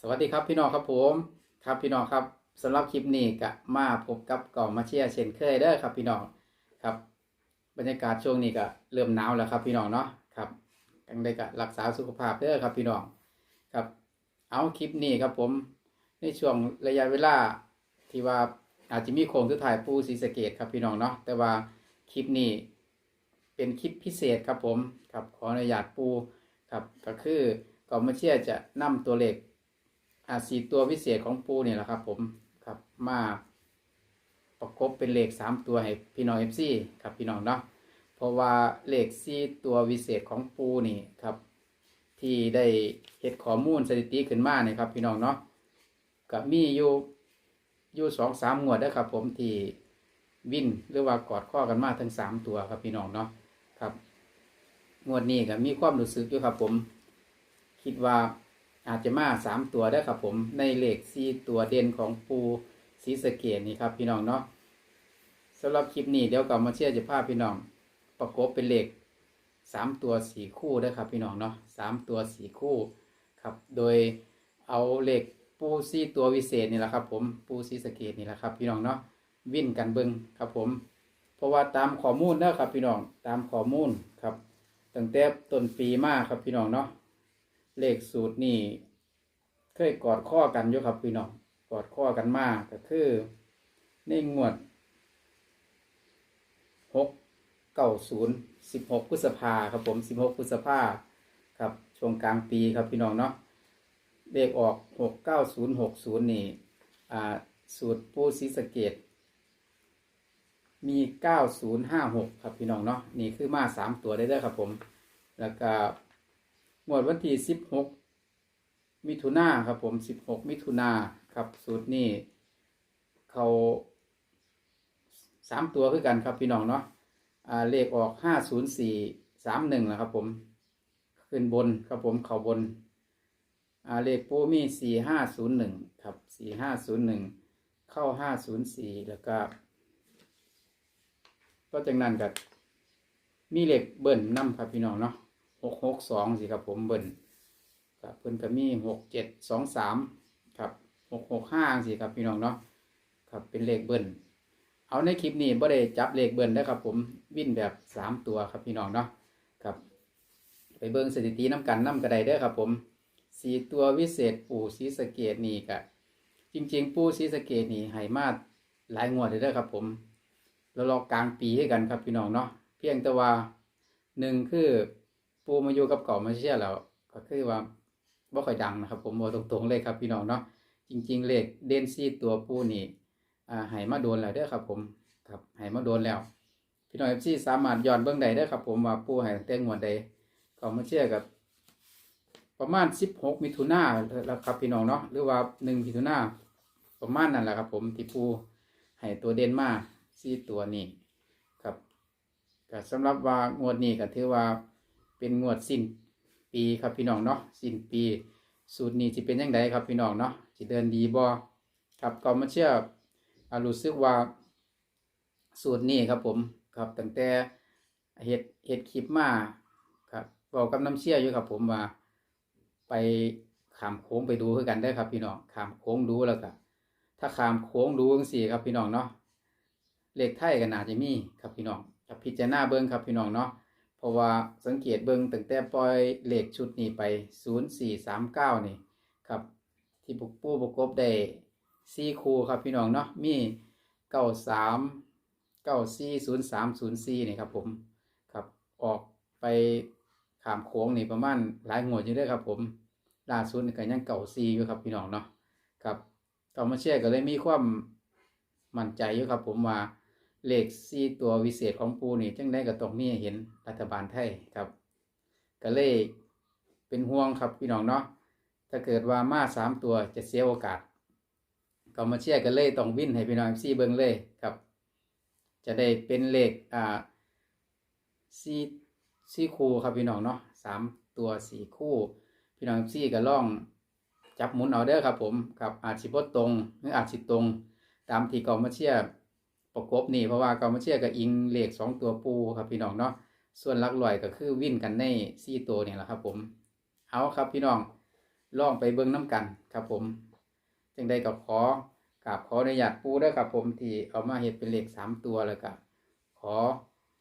สวัสดีครับพี่น้องครับผมครับพี่น้องครับสำหรับคลิปนี้ก็มาพบกับเก่ามาเชียร์เช่นเคยเด้อครับพี่น้องครับ บรรยากาศช่วงนี้ก็เริ่มหนาวแล้วครับพี่น้องเนาะครับยังได้ก็รักษาสุขภาพเด้อครับพี่น้องครับ เอาคลิปนี้ครับผมในช่วงระยะเวลาที่ว่าอาจจะมีโครงสุดท้ายปูศรีสะเกตครับพี่น้องเนาะแต่ว่าคลิปนี้เป็นคลิปพิเศษครับผมครับขออนุญาตปูครับก็คือก่ามาเชียร์จะนำตัวเลข อ่าสี่ตัววิเศษของปูเนี่ยแหละครับ ผมครับมาประกบเป็นเลขสามตัวให้พี่น้องเอฟซีครับพี่น้องเนาะเพราะว่าเลขสี่ตัววิเศษของปูนี่ครับ ที่ได้เฮ็ดข้อมูลสถิติขึ้นมาเนี่ยครับ พี่น้องเนาะกับมีอยู่อยู่สองสามงวดนะครับ ผมที่วินหรือว่ากอดข้อกันมาทั้งสามตัวครับพี่น้องเนาะครับ งวดนี้ก็มีความรู้สึกอยู่ครับ ผม คิดว่า อาจจะมาสามตัวได้ครับผมในเลขสี่ตัวเด่นของปูสีสะเกตนี่ครับพี่น้องเนาะสำหรับคลิปนี้เดี๋ยวกลับมาเชื่อจะพาพี่น้อง ประกบเป็นเลขสามตัวสี่คู่ได้ครับพี่น้องเนาะสามตัวสี่คู่ครับ โดยเอาเลขปูสี่ตัววิเศษนี่แหละครับ ผมปูสีสะเกตนี่แหละครับ พี่น้องเนาะวิ่นกันเบิงครับผม เพราะว่าตามข้อมูลนะครับพี่น้องตามข้อมูลครับตั้งแต่ต้นปีมาครับพี่น้องเนาะ เลขสูตรนี่เคยกอดข้อกันอยู่ครับพี่น้องกอดข้อกันมากก็คือในงวดหกเก้าศูนย์สิบหกพฤษภาครับผมสิบหกพฤษภาครับช่วงกลางปีครับพี่น้องเนาะเลขออกหกเก้าศูนย์หกศูนย์นี่อ่าสูตรปูซีสเกตมีเก้าศูนย์ห้าหกครับพี่น้องเนาะนี่คือมาสามตัวได้เลยครับผม แล้วก็ งวดวันที่สิบหกมิถุนาครับผมสิบหกมิถุนาครับสูตรนี้เขาสามตัวคือกันครับพี่น้องเนาะอ่าเลขออกห้าศูนย์สี่สามหนึ่งนะครับผม ขึ้นบนครับผมเขาบนอ่าเลขปูมีสี่ห้าศูนย์หนึ่งครับสี่ห้าศูนย์หนึ่งเข้าห้าศูนย์สี่แล้วก็ก็จากนั้นกับมีเลขเบิ้ลนำครับพี่น้องเนาะ กหกสองสิครับผมเบิ้ลครับเพิ่นก็มีหกเจ็ดสองสามครับหกหกห้าสิครับพี่น้องเนาะครับเป็นเลขเบิ้ลเอาในคลิปนี้บ่ได้จับเลขเบิ้ลนะครับผมวิ่นแบบสามตัวครับพี่น้องเนาะครับไปเบิ้งสถิติน้ำกันน้ำกระไดเด้ครับผมสี่ตัววิเศษปู่ศรีสะเกดนี่กะจริง ๆ ปู่ศรีสะเกดนี่ให้มาหลายงวดเลยเด้ครับผมแล้วรอกลางปีให้กันครับพี่น้องเนาะเพียงแต่ว่าหนึ่งคือ ปูมาอยู่กับเก่ามาเชียแล้วก็คือว่าบ่ค่อยดังนะครับ ผมบอกตรงๆเลยครับพี่น้องเนาะจริง ๆ เลขเดนซีตัวปูนี่อ่าให้มาโดนแล้วเด้อครับ ผมครับให้มาโดนแล้ว พี่น้องเอฟซีสามารถย้อนเบื้องใดได้ครับ ผมว่าปูห้ตั้งแต่งวดใดเก่ามาเชียกับประมาณสิบหกมิถุนาแล้วครับพี่น้องเนาะหรือว่าหนึ่งมิถุนาประมาณนั่นแหละครับ ผมที่ปูให้ตัวเด่นมาซีตัวนี้ครับก็สำหรับว่างวดนี้ก็ถือว่า เป็นงวดสิ้นปีครับพี่น้องเนาะสิ้นปี สูตรนี้จะเป็นยังไงครับพี่น้องเนาะจะเดินดีบ่ครับก็มาเชื่ออรู้สึกว่า สูตรนี้ครับผมครับตั้งแต่เฮ็ดเฮ็ดคลิปมาครับบอกกับน้ำเชี่ยอยู่ครับ ผมว่าไปขามโค้งไปดูคือกันได้ครับพี่น้องขามโค้งดูแล้วก็ถ้าขามโค้งดูจังซี่ครับพี่น้องเนาะเลขไทยก็น่าจะมีครับพี่น้องกับพิจารณาเบิ่งครับพี่น้องเนาะ ราะว่าสังเกตเบิ่งตั้งแต่ปล่อยเลขชุดนี้ไป 0439 นี่ครับ ที่ปุกปู้ประกบได้4คู่ครับพี่น้องเนาะมี 93 94 03 04 นี่ครับผมครับออกไปขามโค้งนี่ประมาณหลายงวดอยู่เด้วยครับผมล่าสุดก็ยังเก่าซีอยู่ครับพี่น้องเนาะครับต่อมาเชื่อก็เลยมีความมั่นใจอยู่ครับผมว่า เลขสี่ตัววิเศษของปูนี่จังได้ก็ต้องนี้เห็นรัฐบาลไทยครับก็เลยเป็นห่วงครับพี่น้องเนาะถ้าเกิดว่ามาสามตัวจะเสียโอกาสก็มาเชียร์กันเลยต้องวิ่นให้พี่น้องซีเบิ้งเลยครับ จะได้เป็นเลขอ่าซีซีคู่ครับพี่น้องเนาะสามตัวสี่คู่ พี่น้องซีก็ล่องจับหมุนเอาเด้อครับผมครับอาจสิบตรงหรืออาจสิตรง ตามที่กองมาเชียร์ ประกบนี่เพราะว่าเกามาเชียกับอิงเลขสองตัวปูครับพี่น้องเนาะส่วนลักลอยก็คือวิ่นกันในสี่ตัวเนี่ยแหละครับ ผม เอาครับพี่น้องลองไปเบิ่งน้กันครับ ผมจังใดก็ขอกราบขออนุญาตปูด้อครับผมที่เอามาเฮ็ดเป็นเลขสามตัวแล้วก็ขอ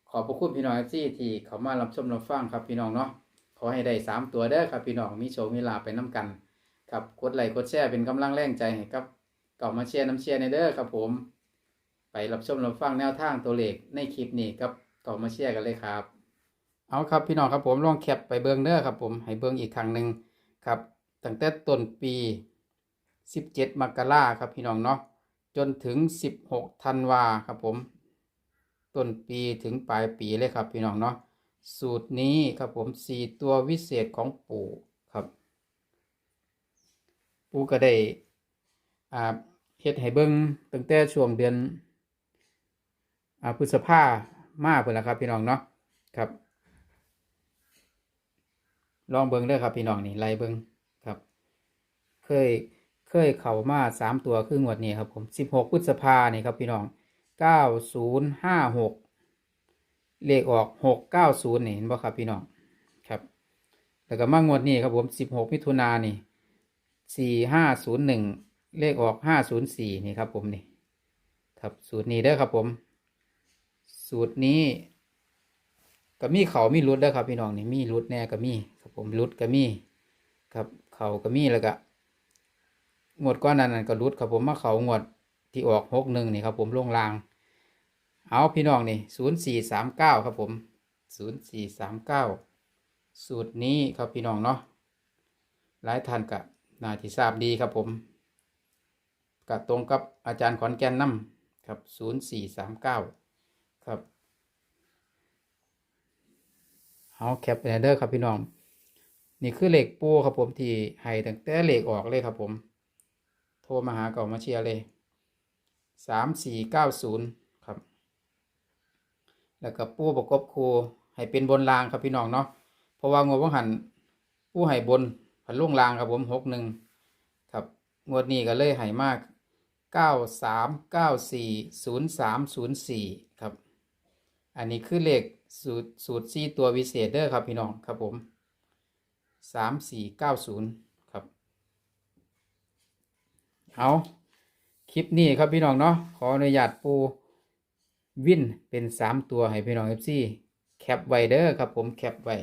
ขอบพระคุณพี่น้องที่ที่เขามารับชมรับฟังครับพี่น้องเนาะขอให้ได้สามตัวเด้อครับพี่น้องมีโชคมีลาไปน้กันครับกดไลค์กดแชร์เป็นกำลังแรงใจให้กับเก่ามาเชียร์น้ำเชียร์ในเด้อครับผม ไปรับชมรับฟังแนวทางตัวเลขในคลิปนี้กับเก่ามาเชียร์กันเลยครับ เอาครับพี่น้องครับผมลองแคปไปเบิ้งเด้อครับผมให้เบิ้งอีกครั้งหนึ่งครับตั้งแต่ต้นปี 17 มกราครับพี่น้องเนาะจนถึง 16 ธันวาครับผม ต้นปีถึงปลายปีเลยครับพี่น้องเนาะสูตรนี้ครับผม 4 ตัววิเศษของปู่ครับ ปู่ก็ได้อ่าเฮ็ดให้เบิ่งตั้งแต่ช่วงเดือน พฤษภามาเพิ่นละครับพี่น้องเนาะครับ ลองเบิ่งเด้อครับพี่น้องนี่ไล่เบิ่งครับ เคยเคยเข้ามาสามตัวคืองวดนี้ครับผมสิบหกพฤษภานี่ครับพี่น้องเก้าศูนย์ห้าหกเลขออกหกเก้าศูนย์นี่เห็นบ่ครับพี่น้องครับ แล้วก็มางวดนี้ครับผมสิบหกมิถุนายนนี่สี่ห้าศูนย์หนึ่งเลขออกห้าศูนย์สี่นี่ครับผมนี่ครับสูตรนี้เด้อครับผม สูตรนี้ก็มีเขามีรุดเด้ครับพี่น้องนี่มีรุดแน่ก็มีครับผมรุดก็มีครับเขาก็มีแล้วก็งวดก้อนนั้นนนก็รุดครับผมมาเขางวดที่ออกหกหนึ่งนี่ครับผมลงราง เอาพี่น้องนี่ศูนย์สี่สามเก้าครับผมศูนย์สี่สามเก้าสูตรนี้ครับพี่น้องเนาะหลายท่านกับนาที่ทราบดีครับผมกับตรงกับอาจารย์ขอนแก่นน้ำครับศูนย์สี่สามเก้า ครับเอาแคปไปเด้อครับพี่น้อง นี่คือเหล็กปูครับผมที่ให้ตั้งแต่เหล็กออกเลยครับผม โทรมาหาเก่ามาเชียร์เลยสามสี่เก้าศูนย์ครับ แล้วก็ปูประกบครูให้เป็นบนรางครับพี่น้องเนาะเพราะว่างวดว่างหันปูให้บนผันลุ่งลางครับผมหกหนึ่งครับงวดนี้ก็เลยใหายมากเก้าสามเก้าสี่ศูนย์สามศูนย์สี่ครับ อันนี้คือเลขสูตรสูตรสี่ตัววิเศษเด้อครับพี่น้องครับผมสามสี่เก้าศูนย์ครับ เอาคลิปนี้ครับพี่น้องเนาะขออนุญาตปูวินเป็นสามตัวให้พี่น้องเอฟซีแคปไว้เด้อครับผมแคปไว้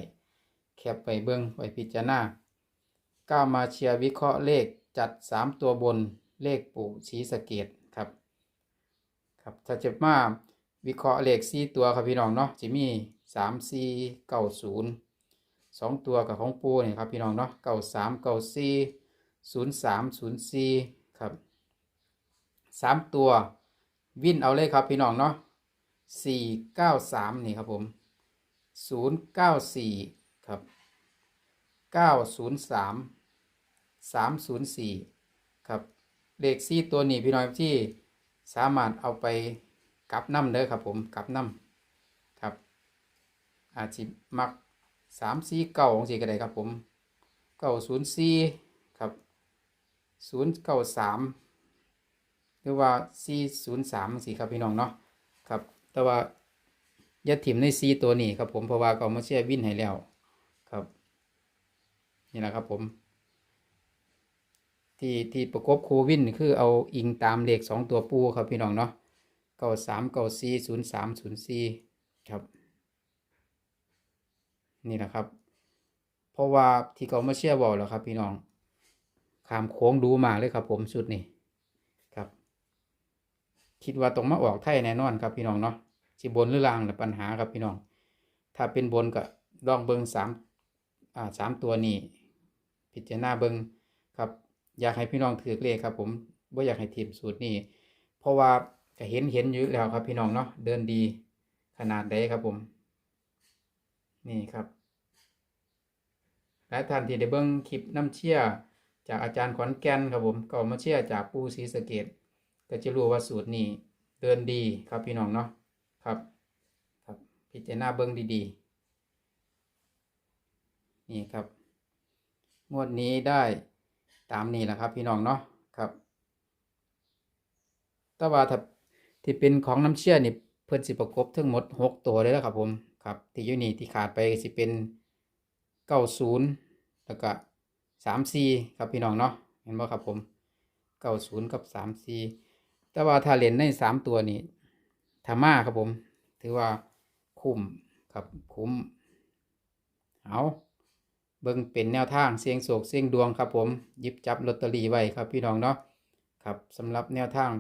แคปไว้เบิ้งไว้พิจารณาก้าวมาเชียร์วิเคราะห์เลขจัดสามตัวบนเลขปู่สีสเกตครับ ครับถ้าจะมา วิเคราะห์เลขสี่ตัวครับพี่น้องเนาะจะมีสามสี่เก้าศูนย์สองตัวกับของปูนี่ครับพี่น้องเนาะเก้าสามเก้าสี่ศูนย์สามศูนย์สี่ครับสามตัว วินเอาเลยครับพี่น้องเนาะสี่เก้าสามนี่ครับผมศูนย์เก้าสี่ครับเก้าศูนย์สามสามศูนย์สี่ครับเลขสี่ตัวนี้พี่น้อยที่สามารถเอาไป กลับน้ำเด้อครับผมกลับน้ำครับ อาจจะมักสามสี่เก้าของสี่ก็ได้ครับผมเก้าศูนย์สี่ครับศูนย์เก้าสามหรือว่าสี่ศูนย์สามสี่ครับพี่น้องเนาะครับ แต่ว่าอย่าถิ่มในสี่ตัวนี้ครับผมเพราะว่าเขามาเชื่อวินให้แล้วครับนี่แหละครับผม ที่ที่ประกบคูวินคือเอาอิงตามเลขสองตัวปูครับพี่น้องเนาะ ก้าสามเก้าสี่ศูนย์สามศูนย์สี่ครับ นี่แหละครับ เพราะว่าที่เขามาเชื่อบอกแล้วครับ พี่น้องขามโค้งดูมาเลยครับ ผมสุดนี่ครับ คิดว่าตรงมาออกไทยแน่นอนครับพี่น้องเนาะสิบนหรือล่างแต่ปัญหาครับพี่น้อง ถ้าเป็นบนก็ลองเบิ้งสามอ่าสามตัวนี้ พิจารณาเบิงครับ อยากให้พี่น้องถือเลขครับ ผมว่าอยากให้ทีมสูตรนี้เพราะว่า ก็เห็นเห็นอยู่แล้วครับพี่น้องเนาะเดินดีขนาดใดครับผม นี่ครับหลายท่านที่ได้เบิ้งคลิปน้ำเชี่ยจากอาจารย์ขอนแก่นครับผมก็มาเชี่ยจากปูศรีสะเกดก็จะรู้ว่าสูตรนี้เดินดีครับพี่น้องเนาะครับ ครับพิจารณาเบิ้งดีๆ นี่ครับ งวดนี้ได้ตามนี้แหละครับพี่น้องเนาะครับแต่ว่าถ้า ที่เป็นของน้ำเชื่อนี่เพิ่นสิประกบทั้งหมดหกตัวเลยแล้วครับผมครับที่อยู่นี่ที่ขาดไปสิเป็นเก้าศูนย์แล้วก็สามซีครับพี่น้องเนาะเห็นบ่ครับผมเก้าศูนย์กับสามสี่แต่ว่าถ้าเล่นในสามตัวนี้ธรรมาครับผม ถือว่าคุ้มครับคุ้มเอาเบิ่งเป็นแนวทางเสียงโศกเสียงดวงครับผมหยิบจับลอตเตอรี่ไว้ครับพี่น้องเนาะครับสำหรับแนวทาง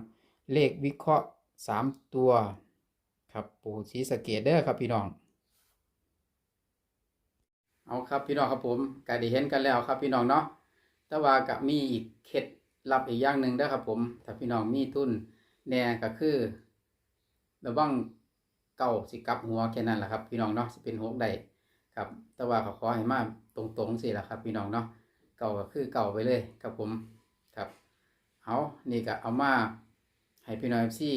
เลขวิเคราะห์ สามตัว ครับปู่ศรีสะเกดเด้อครับพี่น้อง เอาครับพี่น้องครับผมก็ได้เห็นกันแล้วครับพี่น้องเนาะแต่ว่าก็มีอีกเคล็ดลับอีกอย่างหนึ่งเด้อครับผมถ้าพี่น้องมีทุนแน่ก็คือระวังเก่าสิกลับหัวแค่นั้นแหละครับพี่น้องเนาะสิเป็นหกได้ครับ แต่ว่าเขาขอให้มาตรงๆสิละครับ พี่น้องเนาะเก่าก็คือเก่าไปเลยครับผมครับเอานี่ก็เอามาให้พี่น้องเอฟซีอ่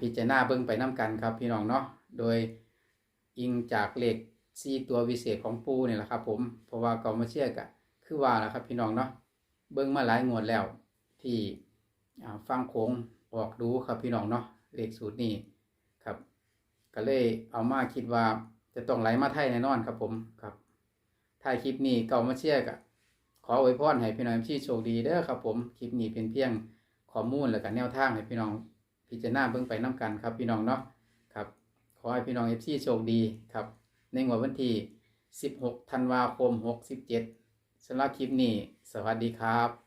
พิจารณาเบิ่งไปน้กันครับพี่น้องเนาะโดยอิงจากเหลขสี่ตัววิเศษของปูนี่แหละครับ ผมเพราะว่ากามาเชื่อกะคือว่าล่ะครับพี่น้องเนาะเบิ่งมาหลายงวดแล้ว ที่ฟังโค้งออกดูครับพี่น้องเนาะเหลขสูตรนี้ครับ ก็เลยเอามาคิดว่าจะต้องไหลมาไทยแน่นอนครับผมครับถ่ายคลิปนี้เก่ามาเชื่อกะขออวยพรให้พี่น้องที่โชคดีเด้อครับผมคลิปนี้เป็นเพียงข้อมูลและกันแนวทางให้พี่น้อง พิจารณาเบิ่งไปน้กันครับพี่น้องเนาะครับขอให้พี่น้องเอฟซีโชคดีครับในงวดวันที่ 16 ธันวาคม 67สำหรับคลิปนี้ สวัสดีครับ